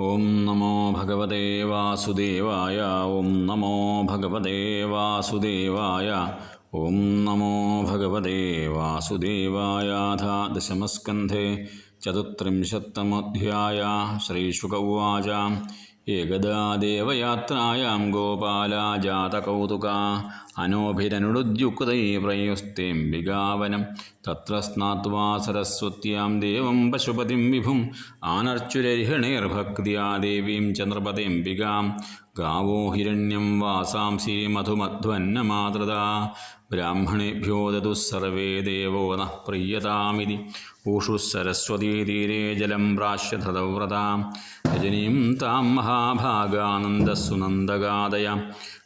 ഓം നമോ ഭഗവതേ വാസുദേവായ ഓം നമോ ഭഗവതേ വാസുദേവായ ഓം നമോ ഭഗവതേ വാസുദേവായാഥ ദശമസ്കന്ധേ ചതുത്രിംശത്തമോധ്യായ ശ്രീശുക ഉവാച ഏകദാ ദേവയാത്രായാം ഗോപാല ജാതകൗതുക അനോഭിരനുടുദ്യുക്തൈ പ്രയുസ്തേംബികാവനം തത്ര സ്നാത്വാ സരസ്വത്യാം ദേവം പശുപതിം വിഭും. ആനർച്ചുരർഹിണേർഭക്തിയാ ദേവീം ചന്ദ്രപതിംബികാം ഗാവോ ഹിരണ്യം വാസാംസി മധുമധ്വന്നമാതൃത ബ്രാഹ്മണേഭ്യോ ദതു സർവേ ന പ്രീയതാമിതി ഊഷു സരസ്വതീ തീരെ ജലം പ്രാശ്യധതവ്രതാം രജനീം താം മഹാഭാഗാനന്ദസുനന്ദഗാദയ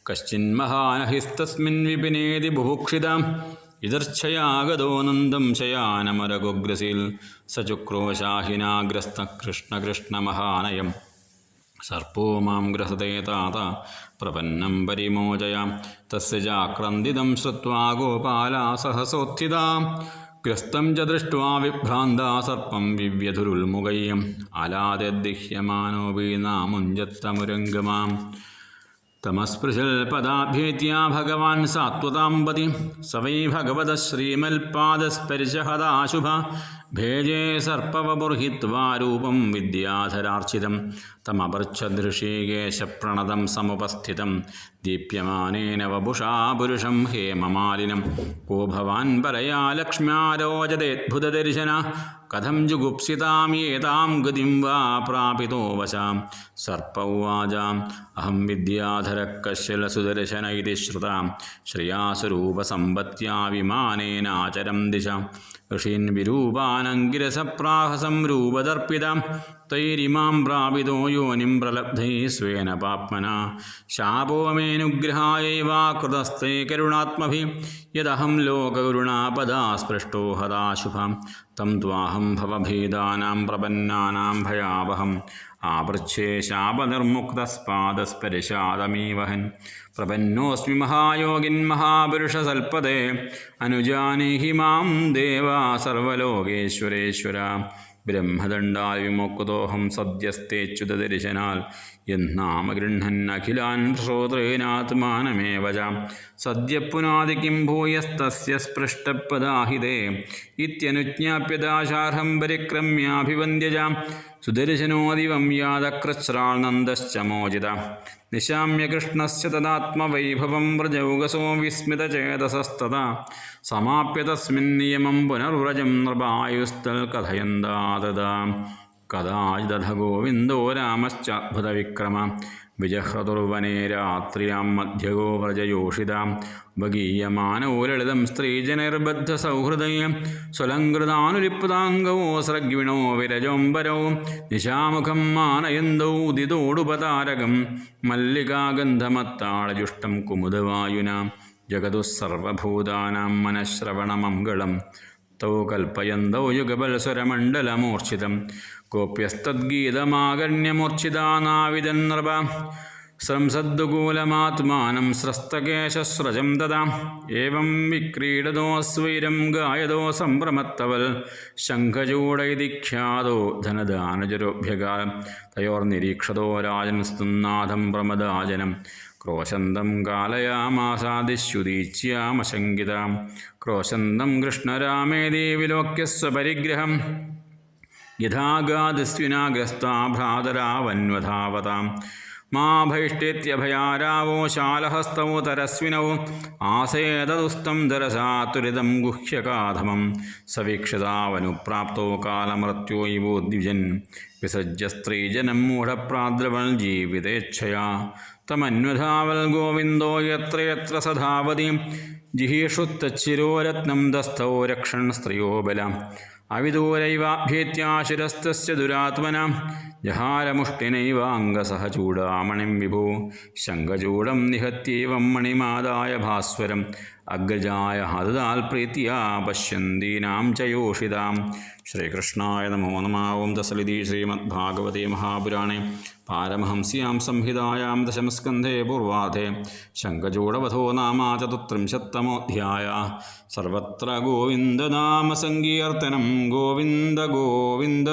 കശ്ചിന്മഹാനഹിസ്തസ്മിൻ വിപിനേതി ബുഭുക്ഷിതാം ഇതർച്ഛയാഗതോ നന്ദം ശയാനമരഗുഗ്രസിൽ സചുക്രോശാഹിനാഗ്രസ്ത കൃഷ്ണകൃഷ്ണമഹാനയം സർപ്പോ മാം ഗ്രഹതേ താത പ്രപന്നം പരിമോചയാം. തസ്യ ശ്രുത്വാ ഗോപാല സഹസോത്ഥിത. ഗ്രസ്തം ച ദൃഷ്ട്വാ വിഭ്രാന്ത സർപ്പം അലാദ്യഹ്യമാനോ വീണാമുഞ്ചത്തമുരംഗമാം തമസ്പൃശൽ പദാഭ്യേത്യ ഭഗവാൻ സാത്വതാംപതി സ വൈ ഭഗവത ശ്രീമൽപാദസ്പരിശഹദാശുഭ ഭേജേ സർപ്പവബുർഹിത്വാ രൂപം വിദ്യാധരാർച്ചിതം തമപർച്ഛദൃഷീകേശപ്രണതം സമുപസ്ഥിതം ദീപ്യമാനേന വപുഷാ പുരുഷം ഹേമമാലിനം കോ ഭവാൻ പരയാ ലക്ഷ്മ്യാരോചതേദ്ഭുതദർശന കഥം ജുഗുപ്സിതാമേതാം ഗതിം വാ പ്രാപിതോ വശാം. സർപ്പ ഉവാചാം. അഹം വിദ്യാധര കശ്യലസുദർശന ഇതി ശ്രുതാം. ശ്രേയാസ്വരൂപസമ്പത്യാ വിമാനേനാചരം ദിശ. ഋഷീൻ വിരൂപാനങ്കിരസപ്രാഹസം രൂപദർപ്പിതാം തൈരിമാം പ്രാപിതോ യോനിം പ്രലബ്ധൈ സ്വേന പാപ്മന. ശാപോ മേനുഗ്രഹായൈവാ കൃതസ്തേ കരുണാത്മഭി. യദഹം ലോകകരുണാപദാ സ്പൃഷ്ടോ ഹദാശുഭം തം ത്വാഹം ഭവഭേദാനാം പ്രപന്നാനാം ഭയാവഹം. ആപൃച്ഛേ ശാപനിർമുക്തസ്പാദസ്പരിശാദമീവഹൻ. പ്രപന്നോസ്മി മഹായോഗിൻ മഹാപുരുഷസൽപദേ അനുജാനീഹി മാം ദേവാ സർവലോകേശ്വരേശ്വര. ബ്രഹ്മദണ്ഡാൽ വിമുക്തോഹം സദ്യസ്തേച്യുതദർശനാൽ എന്നാമഗൃഹൻ അഖിലാൻ ച സദ്യ പുനാതി കിം ഭൂയസ്തസ്യ സ്പൃഷ്ടപദാഹിതേ ഇത്യനുജ്ഞാപ്യദാശാർഹം പരിക്രമ്യാഭിവന്ദ്യജാം. സുദർശനോദിവം യാതക്രശ്രാൾനന്ദശ്ച മോചിത. നിശാമ്യ കൃഷ്ണസ്യ തദാത്മവൈഭവം വ്രജൗകസോ വിസ്മിതചേതസസ്തത സമാപ്യ തസ്മിന്നിയമം പുനർവ്രജം നൃപായുസ്തൽ കഥയന്താതത കഥാചിദധ ഗോവിന്ദോ രാമശ്ചാദ്ഭുതവിക്രമ വിജഹ്രതുർവനെ രാത്രിയാം മധ്യഗോ വ്രജയോഷിതാം ഉപഗീയമാനോ ലളിതം സ്ത്രീജനിർബദ്ധസൗഹൃദയം സ്വലങ്കൃതാനുലിപ്താംഗവോ സ്രഗ്വിണോ വിരജോംബരോ നിശാമുഖം മാനയന്തോ ഉദിതോടുപതാരകം മല്ലികാഗന്ധമത്താളജുഷ്ടം കുമുദവായുനാം ജഗതുസർവഭൂതാനാം മനഃശ്രവണമംഗളം തൗ കൽപ്പയന്തൗ യുഗബൽസ്വരമണ്ഡലമൂർച്ഛിതം കോപ്യസ്തദ്ഗീതമാകർണ്യമൂർച്ഛിതാനാവിദൻ നൃപ. സംസദ്ദുകൂലമാത്മാനം സ്രസ്തകേശസ്രജം ദദാം. ഏവം വിക്രീഡതോസ്വൈരം ഗായതോ സംഭ്രമത്തവൽ. ശംഖചൂടൈതി ഖ്യാതോ ധനദാനജരോഭ്യകാലം. തയോർനിരീക്ഷതോ രാജൻ സ്തുന്നാഥം പ്രമദാജനം. ക്രോശന്തം കാലയാമാസാദിശ്യുദീച്യാമശങ്കിതാം ക്രോശന്തം കൃഷ്ണരാമേതി വിലോക്യ സ്വപരിഗ്രഹം യഥാഗാദസ്വിനാഗ്രസ്താ ഭ്രാതരാവന്വധാവതാം. മാ ഭൈഷ്ടേത്യഭയാരാവോ ശാലഹസ്തൗ ആസേതദുസ്തം ആസേതദുസ്തം ദരസാതുരിതം ഗുഹ്യകാധമം സവീക്ഷിതാവനുപ്രാപ്തോ കാലമൃത്യോയിവോദ്വിജൻ വിസജ്യ സ്ത്രീജനം മൂഢപ്രാദ്രവൽ ജീവിതേച്ഛയാ തമന്വധാവൽ ഗോവിന്ദോ യത്ര യത്ര സധാവതി ജിഹീഷുത്തച്ചിരോരത്നം ദസ്ഥോ രക്ഷൺ സ്ത്രിയോ ബലം അവിദൂരൈവാഭ്യേത്യാശിരസ്തസ്യ ദുരാത്മന. ജഹാരമുഷ്ടിനൈവാംഗസഹ വിഭു. വിഭോ ശങ്കചൂടം നിഹത്യൈവം മണിമാദായ ഭാസ്വരം. അഗ്രജായ ഹതാൽ പ്രീത്യാ പശ്യന്തീനാം ചയോഷിതാം ശ്രീകൃഷ്ണായ നമോ നമാവും ദസലിതി ശ്രീമദ്ഭാഗവതേ മഹാപുരാണേ. പാരമഹംസ്യാം സംഹിതായാം ദശമസ്കന്ധേ പൂർവാധേ. ശങ്കചൂടവധോ നാമ ചതുത്രിംശത്തമോധ്യായ. സർവത്ര ഗോവിന്ദനാമസങ്കീർത്തനം ഗോവിന്ദ ഗോവിന്ദ.